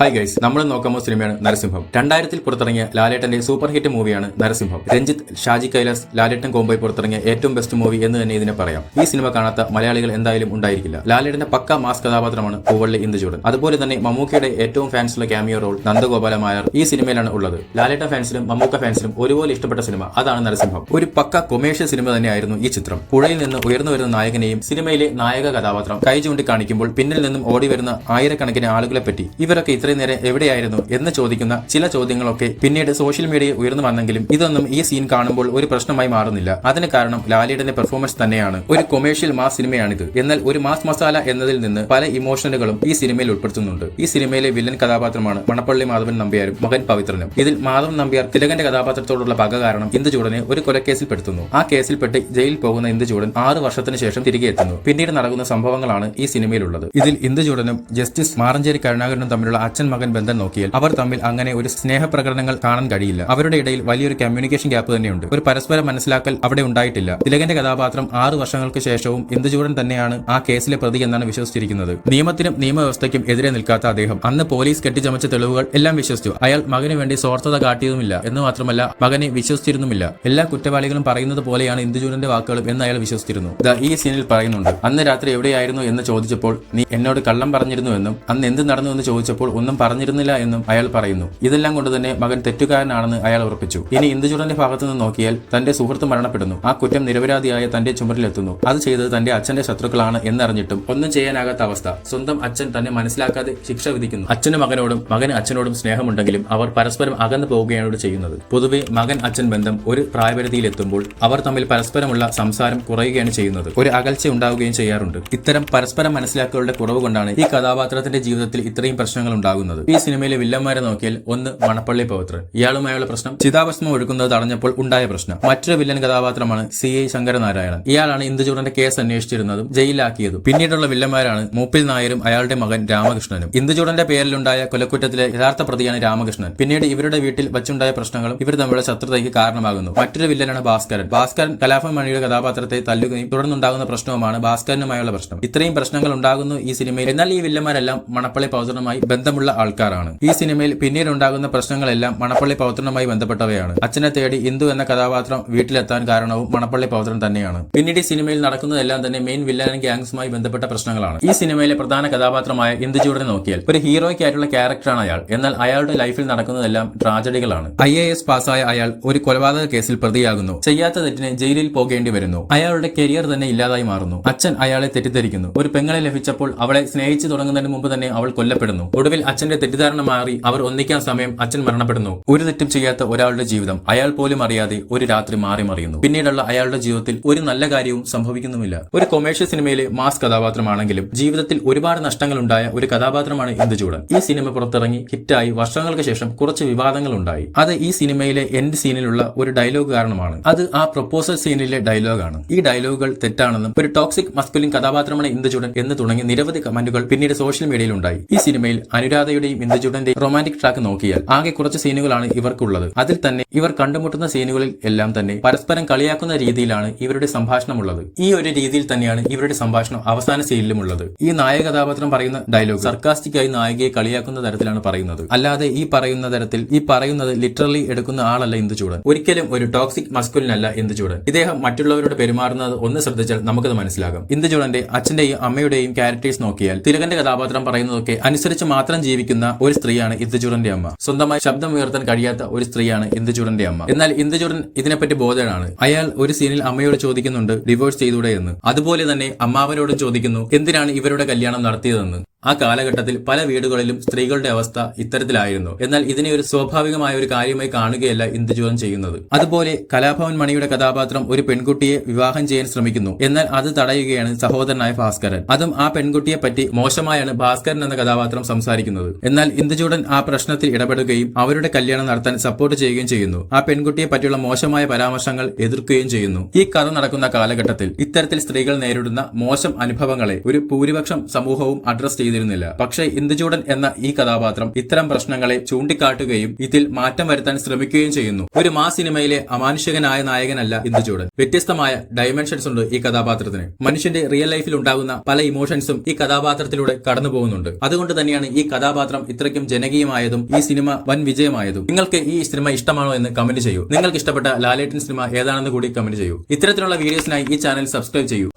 Hi guys നമ്മൾ നോക്കുമ്പോൾ സിനിമയാണ് നരസിംഹം. രണ്ടായിരത്തിൽ പുറത്തിറങ്ങിയ ലാലേട്ടന്റെ സൂപ്പർ ഹിറ്റ് മൂവിയാണ് നരസിംഹം. രഞ്ജിത്ത് ഷാജി കൈലാസ് ലാലേട്ടൻ കോംബോയ് പുറത്തിറങ്ങിയ ഏറ്റവും ബെസ്റ്റ് മൂവി എന്ന് തന്നെ ഇതിനെ പറയാം. ഈ സിനിമ കാണാത്ത മലയാളികൾ എന്തായാലും ഉണ്ടായിരിക്കില്ല. ലാലേട്ടന്റെ പക്ക മാസ് കഥാപാത്രമാണ് പൂവള്ളി ഇന്ദുചൂടൻ. അതുപോലെ തന്നെ മമ്മൂക്കയുടെ ഏറ്റവും ഫാൻസുള്ള ക്യാമിയോ റോൾ നന്ദഗോപാല നായർ ഈ സിനിമയിലാണ് ഉള്ളത്. ലാലേട്ടൻ ഫാൻസിലും മമ്മൂക്ക ഫാൻസിലും ഒരുപോലെ ഇഷ്ടപ്പെട്ട സിനിമ അതാണ് നരസിംഹം. ഒരു പക്ക കൊമേഴ്ഷ്യൽ സിനിമ തന്നെയായിരുന്നു ഈ ചിത്രം. പുഴയിൽ നിന്ന് ഉയർന്നു വരുന്ന നായകനെയും സിനിമയിലെ നായക കഥാപാത്രം കൈ ചൂണ്ടി കാണിക്കുമ്പോൾ പിന്നിൽ നിന്നും ഓടി വരുന്ന ആയിരക്കണക്കിന് ആളുകളെ പറ്റി ഇവരൊക്കെ ഇത്രയും നേരം എവിടെയായിരുന്നു എന്ന് ചോദിക്കുന്ന ചില ചോദ്യങ്ങളൊക്കെ പിന്നീട് സോഷ്യൽ മീഡിയയിൽ ഉയർന്നു വന്നെങ്കിലും ഇതൊന്നും ഈ സീൻ കാണുമ്പോൾ ഒരു പ്രശ്നമായി മാറുന്നില്ല. അതിന് കാരണം ലാലിയുടെ പെർഫോമൻസ് തന്നെയാണ്. ഒരു കൊമേഴ്ഷ്യൽ മാസ് സിനിമയാണിത് എന്നാൽ ഒരു മാസ് മസാല എന്നതിൽ നിന്ന് പല ഇമോഷനുകളും ഈ സിനിമയിൽ ഉൾപ്പെടുത്തുന്നുണ്ട്. ഈ സിനിമയിലെ വില്ലൻ കഥാപാത്രമാണ് മണപ്പള്ളി മാധവൻ നമ്പ്യാരും മകൻ പവിത്രനും. ഇതിൽ മാധവൻ നമ്പ്യാർ തിലകന്റെ കഥാപാത്രത്തോടുള്ള പക കാരണം ഇന്ദുചൂടനെ ഒരു കൊലക്കേസിൽ പെടുത്തുന്നു. ആ കേസിൽപ്പെട്ട് ജയിലിൽ പോകുന്ന ഇന്ദുചൂടൻ ആറ് വർഷത്തിന് ശേഷം തിരികെ എത്തുന്നു. പിന്നീട് നടക്കുന്ന സംഭവങ്ങളാണ് ഈ സിനിമയിലുള്ളത് ഇതിൽ ഇന്ദുചൂടനും ജസ്റ്റിസ് മാറഞ്ചേരി കരുണാകരനും തമ്മിലുള്ള അച്ഛൻ മകൻ ബന്ധം നോക്കിയാൽ അവർ തമ്മിൽ അങ്ങനെ ഒരു സ്നേഹപ്രകടനങ്ങൾ കാണാൻ കഴിയില്ല. അവരുടെ ഇടയിൽ വലിയൊരു കമ്മ്യൂണിക്കേഷൻ ഗ്യാപ്പ് തന്നെയുണ്ട്. ഒരു പരസ്പര മനസ്സിലാക്കൽ അവിടെ ഉണ്ടായിട്ടില്ല. തിലകന്റെ കഥാപാത്രം ആറ് വർഷങ്ങൾക്ക് ശേഷവും ഇന്ദുചൂടൻ തന്നെയാണ് ആ കേസിലെ പ്രതി എന്നാണ് വിശ്വസിച്ചിരിക്കുന്നത്. നിയമത്തിനും നിയമവ്യവസ്ഥയ്ക്കും എതിരെ നിൽക്കാത്ത അദ്ദേഹം അന്ന് പോലീസ് കെട്ടിച്ചമച്ച തെളിവുകൾ എല്ലാം വിശ്വസിച്ചു. അയാൾ മകന് വേണ്ടി സ്വാർത്ഥത കാട്ടിയതുമില്ല എന്ന് മാത്രമല്ല മകനെ വിശ്വസിച്ചിരുന്നുമില്ല. എല്ലാ കുറ്റവാളികളും പറയുന്നത് പോലെയാണ് ഇന്ദുചൂടന്റെ വാക്കുകളും എന്ന് അയാൾ വിശ്വസിച്ചിരുന്നു. ഈ സീനിൽ പറയുന്നുണ്ട് അന്ന് രാത്രി എവിടെയായിരുന്നു എന്ന് ചോദിച്ചപ്പോൾ നീ എന്നോട് കള്ളം പറഞ്ഞിരുന്നുവെന്നും അന്ന് എന്ത് നടന്നു എന്ന് ചോദിച്ചപ്പോൾ ഒന്നും പറഞ്ഞിരുന്നില്ല എന്നും അയാൾ പറയുന്നു. ഇതെല്ലാം കൊണ്ട് തന്നെ മകൻ തെറ്റുകാരനാണെന്ന് അയാൾ ഉറപ്പിച്ചു. ഇനി ഇന്ദുചൂടന്റെ ഭാഗത്തു നിന്ന് നോക്കിയാൽ തന്റെ സുഹൃത്ത് മരണപ്പെടുന്നു. ആ കുറ്റം നിരപരാധിയായ തന്റെ ചുമരിലെത്തുന്നു. അത് ചെയ്തത് തന്റെ അച്ഛന്റെ ശത്രുക്കളാണ് എന്നറിഞ്ഞിട്ടും ഒന്നും ചെയ്യാനാകാത്ത അവസ്ഥ. സ്വന്തം അച്ഛൻ തന്നെ മനസ്സിലാക്കാതെ ശിക്ഷ വിധിക്കുന്നു. അച്ഛന് മകനോടും മകന് അച്ഛനോടും സ്നേഹമുണ്ടെങ്കിലും അവർ പരസ്പരം അകന്നു പോവുകയാണ് ചെയ്യുന്നത്. പൊതുവെ മകൻ അച്ഛൻ ബന്ധം ഒരു പ്രായപരിധിയിലെത്തുമ്പോൾ അവർ തമ്മിൽ പരസ്പരമുള്ള സംസാരം കുറയുകയാണ് ചെയ്യുന്നത്. ഒരു അകൽച്ച ഉണ്ടാവുകയും ചെയ്യാറുണ്ട്. ഇത്തരം പരസ്പരം മനസ്സിലാക്കലുകളുടെ കുറവ് കൊണ്ടാണ് ഈ കഥാപാത്രത്തിന്റെ ജീവിതത്തിൽ ഇത്രയും പ്രശ്നങ്ങൾ ഉണ്ടാകുന്നത്. ഈ സിനിമയിലെ വില്ലന്മാരെ നോക്കിയാൽ ഒന്ന് മണപ്പള്ളി പവിത്രൻ ഇയാളുമായുള്ള പ്രശ്നം ചിതാഭസ്മം ഒഴുക്കുന്നത് തടഞ്ഞപ്പോൾ ഉണ്ടായ പ്രശ്നം. മറ്റൊരു വില്ലൻ കഥാപാത്രമാണ് സി ഐ ശങ്കരനാരായണൻ. ഇയാളാണ് ഇന്ദുചൂടന്റെ കേസ് അന്വേഷിച്ചിരുന്നതും ജയിലിലാക്കിയതും. പിന്നീടുള്ള വില്ലന്മാരാണ് മൂപ്പിൽ നായരും അയാളുടെ മകൻ രാമകൃഷ്ണനും. ഇന്ദുചൂടന്റെ പേരിലുണ്ടായ കൊലക്കുറ്റത്തിലെ യഥാർത്ഥ പ്രതിയാണ് രാമകൃഷ്ണൻ. പിന്നീട് ഇവരുടെ വീട്ടിൽ വച്ചുണ്ടായ പ്രശ്നങ്ങളും ഇവർ തമ്മിലുള്ള ശത്രുതയ്ക്ക് കാരണമാകുന്നു. മറ്റൊരു വില്ലനാണ് ഭാസ്കരൻ. ഭാസ്കരൻ കലാഫ മണിയുടെ കഥാപാത്രത്തെ തല്ലുകയും തുടർന്നുണ്ടാകുന്ന പ്രശ്നവുമാണ് ഭാസ്കരനുമായുള്ള പ്രശ്നം. ഇത്രയും പ്രശ്നങ്ങൾ ഉണ്ടാകുന്നു ഈ സിനിമയിൽ. എന്നാൽ ഈ വില്ലന്മാരെല്ലാം മണപ്പള്ളി പൗത്രനുമായി ബന്ധമുള്ള ആൾക്കാരാണ്. ഈ സിനിമയിൽ പിന്നീടുണ്ടാകുന്ന പ്രശ്നങ്ങളെല്ലാം മണപ്പള്ളി പൗത്രനുമായി ബന്ധപ്പെട്ടവയാണ്. അച്ഛനെ തേടി ഇന്ദു എന്ന കഥാപാത്രം വീട്ടിലെത്താൻ കാരണവും മണപ്പള്ളി പൗത്രൻ തന്നെയാണ്. പിന്നീട് ഈ സിനിമയിൽ നടക്കുന്നതെല്ലാം തന്നെ മെയിൻ വില്ലൻ ഗ്യാങ്സുമായി ബന്ധപ്പെട്ട പ്രശ്നങ്ങളാണ്. ഈ സിനിമയിലെ പ്രധാന കഥാപാത്രമായ ഇന്ദുചൂടനെ നോക്കിയാൽ ഒരു ഹീറോയ്ക്കായിട്ടുള്ള ക്യാരക്ടറാണ് അയാൾ. എന്നാൽ അയാളുടെ ലൈഫിൽ നടക്കുന്നതെല്ലാം ട്രാജഡികളാണ്. ഐ എ എസ് പാസ്സായ അയാൾ ഒരു കൊലപാതക കേസിൽ പ്രതിയാകുന്നു. ചെയ്യാത്ത തെറ്റിന് ജയിലിൽ പോകേണ്ടി വരുന്നു. അയാളുടെ കരിയർ തന്നെ ഇല്ലാതായി മാറുന്നു. അച്ഛൻ അയാളെ തെറ്റിദ്ധരിക്കുന്നു. ഒരു പെങ്ങളെ ലഭിച്ചപ്പോൾ അവളെ സ്നേഹിച്ചു തുടങ്ങുന്നതിന് മുമ്പ് തന്നെ അവൾ കൊല്ലപ്പെടുന്നു. ഒടുവിൽ അച്ഛന്റെ തെറ്റിദ്ധാരണ മാറി അവർ ഒന്നിക്കാൻ സമയം അച്ഛൻ മരണപ്പെടുന്നു. ഒരു തെറ്റും ചെയ്യാത്ത ഒരാളുടെ ജീവിതം അയാൾ പോലും അറിയാതെ ഒരു രാത്രി മാറി മറിയുന്നു. പിന്നീടുള്ള അയാളുടെ ജീവിതത്തിൽ ഒരു നല്ല കാര്യവും സംഭവിക്കുന്നുമില്ല. ഒരു കൊമേഴ്ഷ്യൽ സിനിമയിലെ മാസ് കഥാപാത്രമാണെങ്കിലും ജീവിതത്തിൽ ഒരുപാട് നഷ്ടങ്ങൾ ഉണ്ടായ ഒരു കഥാപാത്രമാണ് ഇന്ദുചൂടൻ ഈ സിനിമ പുറത്തിറങ്ങി ഹിറ്റായി വർഷങ്ങൾക്ക് ശേഷം കുറച്ച് വിവാദങ്ങൾ ഉണ്ടായി അത് ഈ സിനിമയിലെ എൻഡ് സീനിലുള്ള ഒരു ഡയലോഗ് കാരണമാണ്. അത് ആ പ്രപ്പോസൽ സീനിലെ ഡയലോഗാണ് ഈ ഡയലോഗുകൾ തെറ്റാണെന്നും ഒരു ടോക്സിക് മസ്കുലിൻ കഥാപാത്രമാണ് ഇന്ദുചൂടൻ എന്ന് തുടങ്ങി നിരവധി കമന്റുകൾ പിന്നീട് സോഷ്യൽ മീഡിയയിൽ ഉണ്ടായി ഈ സിനിമയിൽ അനുരാധയുടെയും ഇന്ദുചൂടന്റെയും റൊമാന്റിക് ട്രാക്ക് നോക്കിയാൽ ആകെ കുറച്ച് സീനുകളാണ് ഇവർക്കുള്ളത്. അതിൽ തന്നെ ഇവർ കണ്ടുമുട്ടുന്ന സീനുകളിൽ എല്ലാം തന്നെ പരസ്പരം കളിയാക്കുന്ന രീതിയിലാണ് ഇവരുടെ സംഭാഷണം ഉള്ളത് ഈ ഒരു രീതിയിൽ തന്നെയാണ് ഇവരുടെ സംഭാഷണം അവസാന സീനിലുമുള്ളത്. ഈ നായക കഥാപാത്രം പറയുന്ന ഡയലോഗ് സർക്കാസ്റ്റിക് ആയി നായികയെ കളിയാക്കുന്ന തരത്തിലാണ് പറയുന്നത്. അല്ലാതെ ഈ പറയുന്ന തരത്തിൽ ഈ പറയുന്നത് ലിറ്ററലി എടുക്കുന്ന ആളല്ല ഇന്ദുചൂടൻ ഒരിക്കലും ഒരു ടോക്സിക് മസ്കുലിനല്ല ഇന്ദുചൂടൻ ഇദ്ദേഹം മറ്റുള്ളവരോട് പെരുമാറുന്നത് ഒന്ന് ശ്രദ്ധിച്ചാൽ നമുക്കത് മനസ്സിലാകും. ഇന്ദുചൂടന്റെ അച്ഛന്റെയും അമ്മയുടെയും ക്യാരക്ടേഴ്സ് നോക്കിയാൽ തിലകന്റെ കഥാപാത്രം പറയുന്നതൊക്കെ അനുസരിച്ച് മാത്രം ജീവിക്കുന്ന ഒരു സ്ത്രീയാണ് ഇന്ദുചൂടന്റെ അമ്മ. സ്വന്തമായി ശബ്ദം ഉയർത്താൻ കഴിയാത്ത ഒരു സ്ത്രീയാണ് ഇന്ദുചൂടന്റെ അമ്മ. എന്നാൽ ഇന്ദുചൂടൻ ഇതിനെപ്പറ്റി ബോധനാണ് അയാൾ ഒരു സീനിൽ അമ്മയോട് ചോദിക്കുന്നുണ്ട് ഡിവോഴ്സ് ചെയ്തൂടെ? എന്ന്. അതുപോലെ തന്നെ അമ്മാവനോടും ചോദിക്കുന്നു എന്തിനാണ് ഇവരുടെ കല്യാണം നടത്തിയതെന്ന്? ആ കാലഘട്ടത്തിൽ പല വീടുകളിലും സ്ത്രീകളുടെ അവസ്ഥ ഇത്തരത്തിലായിരുന്നു. എന്നാൽ ഇതിനെ ഒരു സ്വാഭാവികമായ ഒരു കാര്യമായി കാണുകയല്ല ഇന്ദുജോൻ ചെയ്യുന്നത്. അതുപോലെ കലാഭവൻ മണിയുടെ കഥാപാത്രം ഒരു പെൺകുട്ടിയെ വിവാഹം ചെയ്യാൻ ശ്രമിക്കുന്നു. എന്നാൽ അത് തടയുകയാണ് സഹോദരനായ ഭാസ്കരൻ. അതും ആ പെൺകുട്ടിയെ പറ്റി മോശമായാണ് ഭാസ്കരൻ എന്ന കഥാപാത്രം സംസാരിക്കുന്നത്. എന്നാൽ ഇന്ദുജൂടൻ ആ പ്രശ്നത്തിൽ ഇടപെടുകയും അവരുടെ കല്യാണം നടത്താൻ സപ്പോർട്ട് ചെയ്യുകയും ചെയ്യുന്നു. ആ പെൺകുട്ടിയെ പറ്റിയുള്ള മോശമായ പരാമർശങ്ങൾ എതിർക്കുകയും ചെയ്യുന്നു. ഈ കഥ നടക്കുന്ന കാലഘട്ടത്തിൽ ഇത്തരത്തിൽ സ്ത്രീകൾ നേരിടുന്ന മോശം അനുഭവങ്ങളെ ഒരു ഭൂരിപക്ഷം സമൂഹവും അഡ്രസ് ചെയ്തു ചെയ്തിരുന്നില്ല. പക്ഷേ ഇന്ദുചൂടൻ എന്ന ഈ കഥാപാത്രം ഇത്തരം പ്രശ്നങ്ങളെ ചൂണ്ടിക്കാട്ടുകയും ഇതിൽ മാറ്റം വരുത്താൻ ശ്രമിക്കുകയും ചെയ്യുന്നു. ഒരു മാ സിനിമയിലെ അമാനുഷികനായ നായകനല്ല ഇന്ദുചൂടൻ വ്യത്യസ്തമായ ഡയമെൻഷൻസ് ഉണ്ട് ഈ കഥാപാത്രത്തിന്. മനുഷ്യന്റെ റിയൽ ലൈഫിൽ ഉണ്ടാകുന്ന പല ഇമോഷൻസും ഈ കഥാപാത്രത്തിലൂടെ കടന്നു പോകുന്നുണ്ട്. അതുകൊണ്ട് തന്നെയാണ് ഈ കഥാപാത്രം ഇത്രയ്ക്കും ജനകീയമായതും ഈ സിനിമ വൻ വിജയമായതും. നിങ്ങൾക്ക് ഈ സിനിമ ഇഷ്ടമാണോ എന്ന് കമന്റ് ചെയ്യൂ. നിങ്ങൾക്ക് ഇഷ്ടപ്പെട്ട ലാലേട്ടൻ സിനിമ ഏതാണെന്ന് കൂടി കമന്റ് ചെയ്യൂ. ഇത്തരത്തിലുള്ള വീഡിയോസിനായി ഈ ചാനൽ സബ്സ്ക്രൈബ് ചെയ്യൂ.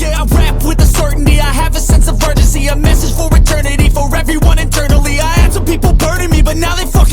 yeah, I rap with a certainty. I have a sense of urgency, a message for eternity For everyone internally. I had some people burning me, but now they fucking